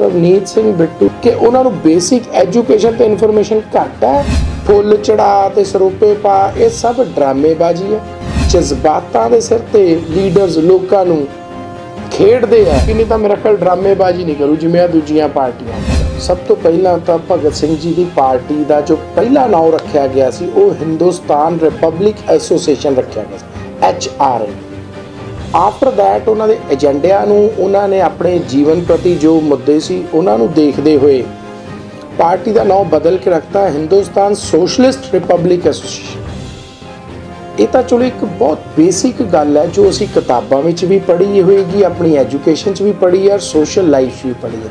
ਰਵਨੀਤ ਸਿੰਘ ਬਿੱਟੂ ਕਿ ਉਹਨਾਂ ਨੂੰ ਬੇਸਿਕ ਐਜੂਕੇਸ਼ਨ ਤੇ ਇਨਫੋਰਮੇਸ਼ਨ ਘੱਟ ਹੈ। ਫੁੱਲ ਚੜਾ ਤੇ ਸਰੂਪੇ ਪਾ, ਇਹ ਸਭ ਡਰਾਮੇਬਾਜ਼ੀ ਹੈ। ਜਜ਼ਬਾਤਾਂ ਦੇ ਸਿਰ ਤੇ ਲੀਡਰਸ ਲੋਕਾਂ ਨੂੰ ਖੇਡਦੇ ਆ। ਕਿ ਨਹੀਂ ਤਾਂ ਮੇਰਾ ਖਿਆਲ ਡਰਾਮੇਬਾਜ਼ੀ ਨਹੀਂ ਕਰੂ, ਜਿਵੇਂ ਆ ਦੂਜੀਆਂ ਪਾਰਟੀਆਂ। ਸਭ ਤੋਂ ਪਹਿਲਾਂ ਤਾਂ ਭਗਤ ਸਿੰਘ ਜੀ ਦੀ ਪਾਰਟੀ ਦਾ ਜੋ ਪਹਿਲਾ ਨਾਮ ਰੱਖਿਆ ਗਿਆ ਸੀ, ਉਹ ਹਿੰਦੁਸਤਾਨ ਰਿਪਬਲਿਕ ਐਸੋਸੀਏਸ਼ਨ ਰੱਖਿਆ ਗਿਆ ਸੀ H R A after that ਉਹਨਾਂ ਦੇ ਏਜੰਡਿਆਂ ਨੂੰ ਉਹਨਾਂ ਨੇ ਆਪਣੇ ਜੀਵਨ ਪ੍ਰਤੀ ਜੋ ਮੁੱਦੇ ਸੀ, ਉਹਨਾਂ ਨੂੰ ਦੇਖਦੇ ਹੋਏ ਪਾਰਟੀ ਦਾ ਨਾਮ ਬਦਲ ਕੇ ਰੱਖਤਾ, ਹਿੰਦੁਸਤਾਨ ਸੋਸ਼ਲਿਸਟ ਰਿਪਬਲਿਕ ਐਸੋਸੀਏਸ਼ਨ ਇਹ ਤਾਂ ਚਲੋ ਇੱਕ ਬਹੁਤ ਬੇਸਿਕ ਗੱਲ ਹੈ, ਜੋ ਅਸੀਂ ਕਿਤਾਬਾਂ ਵਿੱਚ ਵੀ ਪੜ੍ਹੀ ਹੋਏਗੀ, ਆਪਣੀ ਐਜੂਕੇਸ਼ਨ 'ਚ ਵੀ ਪੜ੍ਹੀ ਹੈ, ਔਰ ਸੋਸ਼ਲ ਲਾਈਫ 'ਚ ਵੀ ਪੜ੍ਹੀ ਹੈ।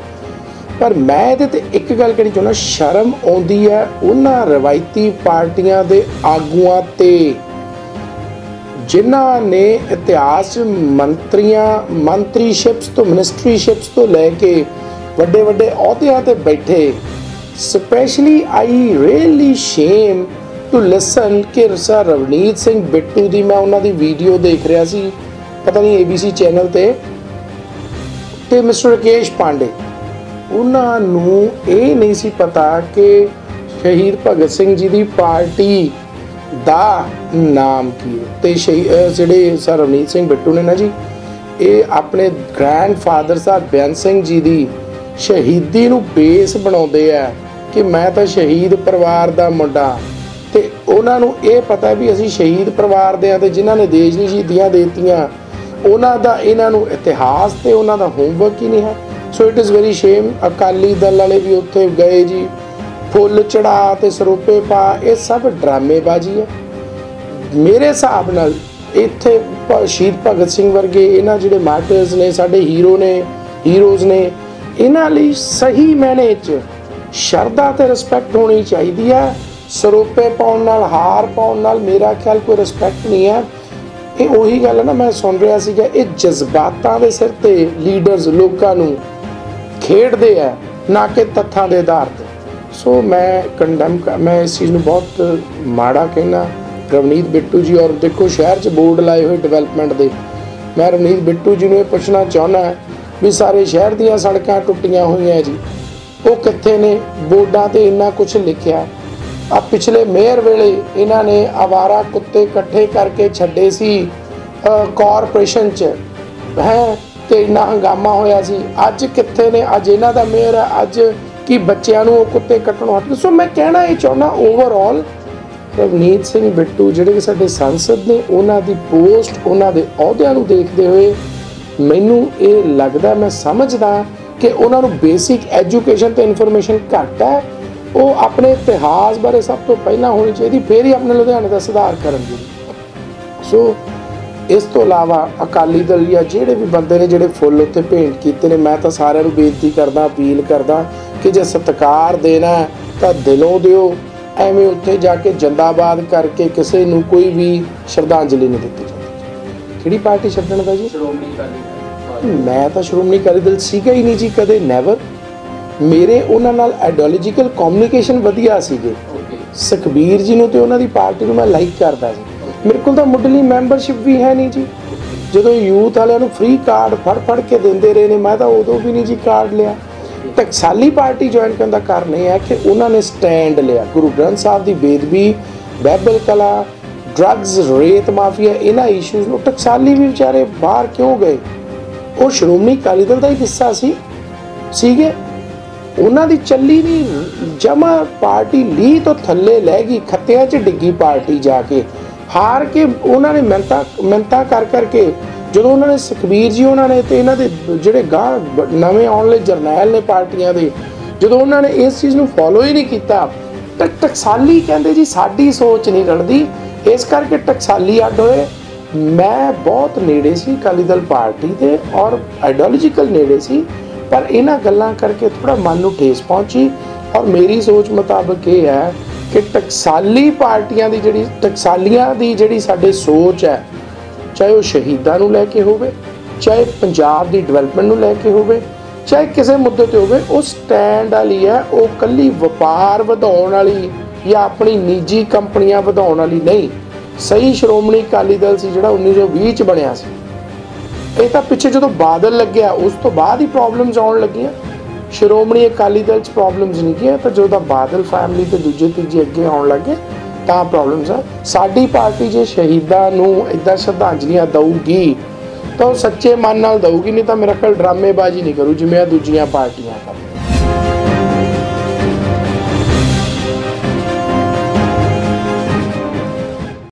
ਪਰ ਮੈਂ ਇਹਦੇ ਤੇ ਇੱਕ ਗੱਲ ਕਹਿਣੀ ਚਾਹੁੰਦਾ, ਸ਼ਰਮ ਆਉਂਦੀ ਹੈ, ਉਹਨਾਂ ਰਵਾਇਤੀ ਪਾਰਟੀਆਂ ਦੇ ਆਗੂਆਂ ਤੇ ਜਿਨ੍ਹਾਂ ਨੇ ਇਤਿਹਾਸ 'ਚ ਮੰਤਰੀਆਂ, ਮੰਤਰੀਸ਼ਿਪਸ ਤੋਂ, ਮਿਨਿਸਟਰੀਸ਼ਿਪਸ ਤੋਂ ਲੈ ਕੇ ਵੱਡੇ ਵੱਡੇ ਅਹੁਦਿਆਂ ਤੇ ਬੈਠੇ, specially I really shame to listen ਕਿ ਸਰ ਰਵਨੀਤ ਸਿੰਘ ਬਿੱਟੂ ਦੀ ਮੈਂ ਉਹਨਾਂ ਦੀ ਵੀਡੀਓ ਦੇਖ ਰਿਹਾ ਸੀ, ਪਤਾ ਨਹੀਂ ABC ਚੈਨਲ ਤੇ ਤੇ ਮਿਸਟਰ ਰਕੇਸ਼ ਪਾਂਡੇ। ਉਹਨਾਂ ਨੂੰ ਇਹ ਨਹੀਂ ਸੀ ਪਤਾ ਕਿ ਸ਼ਹੀਦ ਭਗਤ ਸਿੰਘ ਜੀ ਦੀ ਪਾਰਟੀ ਦਾ ਨਾਮ ਕੀ ਹੈ? ਤੇ ਜਿਹੜੇ ਸਰ ਰਵਨੀਤ ਸਿੰਘ ਬਿੱਟੂ ਨੇ ਨਾ ਜੀ, ਇਹ ਆਪਣੇ ਗ੍ਰੈਂਡਫਾਦਰ ਸਾਹਿਬ ਬੇਅੰਤ ਸਿੰਘ ਜੀ ਦੀ ਸ਼ਹੀਦੀ ਨੂੰ ਬੇਸ ਬਣਾਉਂਦੇ ਆ ਕਿ ਮੈਂ ਤਾਂ ਸ਼ਹੀਦ ਪਰਿਵਾਰ ਦਾ ਮੁੰਡਾ। ਤੇ ਉਹਨਾਂ ਨੂੰ ਇਹ ਪਤਾ ਵੀ ਅਸੀਂ ਸ਼ਹੀਦ ਪਰਿਵਾਰ ਦੇ ਆ ਤੇ ਜਿਨ੍ਹਾਂ ਨੇ ਦੇਸ਼ ਦੀ ਸ਼ਹੀਦੀਆਂ ਦੇ ਦਿੱਤੀਆਂ, ਉਹਨਾਂ ਦਾ, ਇਹਨਾਂ ਨੂੰ ਇਤਿਹਾਸ ਤੇ ਉਹਨਾਂ ਦਾ ਹੋਮਵਰਕ ਹੀ ਨਹੀਂ ਹੈ। So it is very shame Akali Dal ਵਾਲੇ ਵੀ ਉੱਥੇ ਗਏ ਜੀ। ਫੁੱਲ ਚੜਾ ਤੇ ਸਰੂਪੇ ਪਾ, ਇਹ ਸਭ ਡਰਾਮੇਬਾਜ਼ੀ ਹੈ। ਮੇਰੇ ਹਿਸਾਬ ਨਾਲ ਇੱਥੇ ਸ਼ਹੀਦ ਭਗਤ ਸਿੰਘ ਵਰਗੇ ਇਹਨਾਂ ਜਿਹੜੇ ਮਾਰਟਰਸ ਨੇ, ਸਾਡੇ ਹੀਰੋ ਨੇ, ਹੀਰੋਜ਼ ਨੇ, ਇਹਨਾਂ ਲਈ ਸਹੀ ਮੈਨੇ ਚ ਸ਼ਰਧਾ ਤੇ ਰਿਸਪੈਕਟ ਹੋਣੀ ਚਾਹੀਦੀ ਹੈ। ਸਰੂਪੇ ਪਾਉਣ ਨਾਲ, ਹਾਰ ਪਾਉਣ ਨਾਲ ਮੇਰਾ ਖਿਆਲ ਕੋਈ ਰਿਸਪੈਕਟ ਨਹੀਂ ਹੈ। ਇਹ ਉਹੀ ਗੱਲ ਹੈ ਨਾ, ਮੈਂ ਸੁਣ ਰਿਹਾ ਸੀਗਾ, ਇਹ ਜਜ਼ਬਾਤਾਂ ਦੇ ਸਿਰ ਤੇ ਲੀਡਰਸ ਲੋਕਾਂ ਨੂੰ ਖੇਡਦੇ ਆ, ਨਾ ਕਿ ਤੱਥਾਂ ਦੇ ਆਧਾਰ ਤੇ। ਸੋ ਮੈਂ ਕੰਡਮ ਮੈਂ ਇਸ ਚੀਜ਼ ਨੂੰ ਬਹੁਤ ਮਾੜਾ ਕਹਿਣਾ ਰਵਨੀਤ ਬਿੱਟੂ ਜੀ ਔਰ ਦੇਖੋ ਸ਼ਹਿਰ 'ਚ ਬੋਰਡ ਲਾਏ ਹੋਏ ਡਿਵੈਲਪਮੈਂਟ ਦੇ ਮੈਂ ਰਵਨੀਤ ਬਿੱਟੂ ਜੀ ਨੂੰ ਇਹ ਪੁੱਛਣਾ ਚਾਹੁੰਦਾ ਵੀ ਸਾਰੇ ਸ਼ਹਿਰ ਦੀਆਂ ਸੜਕਾਂ ਟੁੱਟੀਆਂ ਹੋਈਆਂ ਜੀ ਉਹ ਕਿੱਥੇ ਨੇ ਬੋਰਡਾਂ ਤੇ ਇੰਨਾ ਕੁਝ ਲਿਖਿਆ ਆ ਪਿਛਲੇ ਮੇਅਰ ਵੇਲੇ ਇਹਨਾਂ ਨੇ ਆਵਾਰਾ ਕੁੱਤੇ ਇਕੱਠੇ ਕਰਕੇ ਛੱਡੇ ਸੀ ਕਾਰਪੋਰੇਸ਼ਨ 'ਚ ਹੈ ਤੇ ਇੰਨਾ ਹੰਗਾਮਾ ਹੋਇਆ ਸੀ ਅੱਜ ਕਿੱਥੇ ਨੇ ਅੱਜ ਇਹਨਾਂ ਦਾ ਮੇਅਰ ਹੈ ਅੱਜ ਕਿ ਬੱਚਿਆਂ ਨੂੰ ਉਹ ਕੁੱਤੇ ਕੱਟਣੋਂ ਹਟ ਸੋ ਮੈਂ ਕਹਿਣਾ ਇਹ ਚਾਹੁੰਦਾ ਓਵਰਆਲ ਰਵਨੀਤ ਸਿੰਘ ਬਿੱਟੂ ਜਿਹੜੇ ਕਿ ਸਾਡੇ ਸੰਸਦ ਨੇ, ਉਹਨਾਂ ਦੀ ਪੋਸਟ, ਉਹਨਾਂ ਦੇ ਅਹੁਦਿਆਂ ਨੂੰ ਦੇਖਦੇ ਹੋਏ ਮੈਨੂੰ ਇਹ ਲੱਗਦਾ, ਮੈਂ ਸਮਝਦਾ ਕਿ ਉਹਨਾਂ ਨੂੰ ਬੇਸਿਕ ਐਜੂਕੇਸ਼ਨ ਤੇ ਇਨਫੋਰਮੇਸ਼ਨ ਘੱਟ ਹੈ। ਉਹ ਆਪਣੇ ਇਤਿਹਾਸ ਬਾਰੇ ਸਭ ਤੋਂ ਪਹਿਲਾਂ ਹੋਣੀ ਚਾਹੀਦੀ, ਫਿਰ ਹੀ ਆਪਣੇ ਲੁਧਿਆਣੇ ਦਾ ਸੁਧਾਰ ਕਰਨਗੇ। ਸੋ ਇਸ ਤੋਂ ਇਲਾਵਾ ਅਕਾਲੀ ਦਲ ਜਾਂ ਜਿਹੜੇ ਵੀ ਬੰਦੇ ਨੇ ਜਿਹੜੇ ਫੁੱਲ ਉੱਤੇ ਭੇਂਟ ਕੀਤੇ ਨੇ, ਮੈਂ ਤਾਂ ਸਾਰਿਆਂ ਨੂੰ ਬੇਨਤੀ ਕਰਦਾ, ਅਪੀਲ ਕਰਦਾ ਕਿ ਜੇ ਸਤਿਕਾਰ ਦੇਣਾ ਤਾਂ ਦਿਲੋਂ ਦਿਓ। ਐਵੇਂ ਉੱਥੇ ਜਾ ਕੇ ਜੰਦਾਬਾਦ ਕਰਕੇ ਕਿਸੇ ਨੂੰ ਕੋਈ ਵੀ ਸ਼ਰਧਾਂਜਲੀ ਨਹੀਂ ਦਿੱਤੀ ਜਾਂਦੀ। ਕਿਹੜੀ ਪਾਰਟੀ ਛੱਡਣ ਦਾ ਜੀ? ਸ਼੍ਰੋਮਣੀ ਅਕਾਲੀ ਮੈਂ ਤਾਂ ਸ਼੍ਰੋਮਣੀ ਅਕਾਲੀ ਦਲ ਸੀਗਾ ਹੀ ਨਹੀਂ ਜੀ ਕਦੇ ਨੈਵਰ ਮੇਰੇ ਉਹਨਾਂ ਨਾਲ ਆਈਡੀਓਲੋਜੀਕਲ ਕਮਿਊਨੀਕੇਸ਼ਨ ਵਧੀਆ ਸੀਗੇ। ਸੁਖਬੀਰ ਜੀ ਨੂੰ ਤੇ ਉਹਨਾਂ ਦੀ ਪਾਰਟੀ ਨੂੰ ਮੈਂ ਲਾਈਕ ਕਰਦਾ ਸੀ। ਮੇਰੇ ਕੋਲ ਤਾਂ ਮੁੱਢਲੀ ਮੈਂਬਰਸ਼ਿਪ ਵੀ ਹੈ ਨਹੀਂ ਜੀ। ਜਦੋਂ ਯੂਥ ਵਾਲਿਆਂ ਨੂੰ ਫ੍ਰੀ ਕਾਰਡ ਫੜ ਫੜ ਕੇ ਦਿੰਦੇ ਰਹੇ ਨੇ ਮੈਂ ਤਾਂ ਉਦੋਂ ਵੀ ਨਹੀਂ ਜੀ ਕਾਰਡ ਲਿਆ। ਟਕਸਾਲੀ ਪਾਰਟੀ ਜੁਆਇਨ ਕਰਨ ਦਾ ਕਾਰਨ ਇਹ ਹੈ ਕਿ ਉਹਨਾਂ ਨੇ ਸਟੈਂਡ ਲਿਆ। ਗੁਰੂ ਗ੍ਰੰਥ ਸਾਹਿਬ ਦੀ ਬੇਦਬੀ ਬਾਈਬਲ ਕਲਾ ਡਰੱਗਸ ਰੇਤ ਮਾਫੀਆ ਇਹਨਾਂ ਇਸ਼ੂਜ਼ ਨੂੰ ਟਕਸਾਲੀ ਵੀ ਵਿਚਾਰੇ ਬਾਹਰ ਕਿਉਂ ਗਏ? ਉਹ ਸ਼੍ਰੋਮਣੀ ਅਕਾਲੀ ਦਲ ਦਾ ਹੀ ਹਿੱਸਾ ਸੀ, ਸੀਗੇ। ਉਹਨਾਂ ਦੀ ਚੱਲੀ ਨਹੀਂ, ਜਮਾ ਪਾਰਟੀ ਲੀ ਤੋਂ ਥੱਲੇ ਲੈ ਗਈ, ਖੱਤਿਆਂ 'ਚ ਡਿੱਗੀ ਪਾਰਟੀ ਜਾ ਕੇ। ਹਾਰ ਕੇ ਉਹਨਾਂ ਨੇ ਮਿਹਨਤਾਂ ਮਿਹਨਤਾਂ ਕਰ ਕਰਕੇ ਜਦੋਂ ਉਹਨਾਂ ਨੇ ਸੁਖਬੀਰ ਜੀ ਉਹਨਾਂ ਨੇ ਤੇ ਇਹਨਾਂ ਦੇ ਜਿਹੜੇ ਗਾਹ ਨਵੇਂ ਆਉਣ ਵਾਲੇ ਜਰਨੈਲ ਨੇ ਪਾਰਟੀਆਂ ਦੇ, ਜਦੋਂ ਉਹਨਾਂ ਨੇ ਇਸ ਚੀਜ਼ ਨੂੰ ਫੋਲੋ ਹੀ ਨਹੀਂ ਕੀਤਾ, ਤਾਂ ਟਕਸਾਲੀ ਕਹਿੰਦੇ ਜੀ ਸਾਡੀ ਸੋਚ ਨਹੀਂ ਰਲਦੀ। ਇਸ ਕਰਕੇ ਟਕਸਾਲੀ ਅੱਡ ਹੋਏ। ਮੈਂ ਬਹੁਤ ਨੇੜੇ ਸੀ ਅਕਾਲੀ ਦਲ ਪਾਰਟੀ ਦੇ ਔਰ ਆਈਡੀਓਲੋਜੀਕਲ ਨੇੜੇ ਸੀ, ਪਰ ਇਹਨਾਂ ਗੱਲਾਂ ਕਰਕੇ ਥੋੜਾ ਮਨ ਨੂੰ ਠੇਸ ਪਹੁੰਚੀ ਔਰ ਮੇਰੀ ਸੋਚ ਮੁਤਾਬਕ ਇਹ ਹੈ ਕਿ ਟਕਸਾਲੀ ਪਾਰਟੀਆਂ ਦੀ ਜਿਹੜੀ, ਟਕਸਾਲੀਆਂ ਦੀ ਜਿਹੜੀ ਸਾਡੇ ਸੋਚ ਹੈ ਚਾਹੇ ਉਹ ਸ਼ਹੀਦਾਂ ਨੂੰ ਲੈ ਕੇ ਹੋਵੇ, ਚਾਹੇ ਪੰਜਾਬ ਦੀ ਡਿਵੈਲਪਮੈਂਟ ਨੂੰ ਲੈ ਕੇ ਹੋਵੇ, ਚਾਹੇ ਕਿਸੇ ਮੁੱਦੇ ਤੇ ਹੋਵੇ, ਉਹ ਸਟੈਂਡ ਵਾਲੀ ਹੈ, ਉਹ ਕੱਲੀ ਵਪਾਰ ਵਧਾਉਣ ਵਾਲੀ ਜਾਂ ਆਪਣੀ ਨਿੱਜੀ ਕੰਪਨੀਆਂ ਵਧਾਉਣ ਵਾਲੀ ਨਹੀਂ। ਸਹੀ ਸ਼੍ਰੋਮਣੀ ਅਕਾਲੀ ਦਲ ਸੀ ਜਿਹੜਾ 1920 ਚ ਬਣਿਆ ਸੀ। ਇਹ ਤਾਂ ਪਿੱਛੇ ਜਦੋਂ ਬਾਦਲ ਲੱਗਿਆ, ਉਸ ਤੋਂ ਬਾਅਦ ਹੀ ਪ੍ਰੋਬਲਮਸ ਆਉਣ ਲੱਗੀਆਂ। ਸ਼੍ਰੋਮਣੀ ਅਕਾਲੀ ਦਲ ਚ ਪ੍ਰੋਬਲਮਸ ਨਹੀਂ ਕੀ ਤਾਂ ਜਦੋਂ ਦਾ ਬਾਦਲ ਫੈਮਿਲੀ ਤੇ ਦੂਜੇ ਤੀਜੇ ਅੱਗੇ ਆਉਣ ਲੱਗੇ ਤਾਂ ਪ੍ਰੋਬਲਮਸ ਆ। ਸਾਡੀ ਪਾਰਟੀ ਜੇ ਸ਼ਹੀਦਾਂ ਨੂੰ ਇਦਾਂ ਸ਼ਰਧਾਂਜਲੀਆਂ ਦਊਗੀ, ਤਾਂ ਉਹ ਸੱਚੇ ਮਨ ਨਾਲ ਦਊਗੀ, ਨਹੀਂ ਤਾਂ ਮੇਰਾ ਖਿਆਲ ਡਰਾਮੇਬਾਜ਼ੀ ਨਹੀਂ ਕਰੂ, ਜਿਵੇਂ ਆ ਦੂਜੀਆਂ ਪਾਰਟੀਆਂ ਕਰ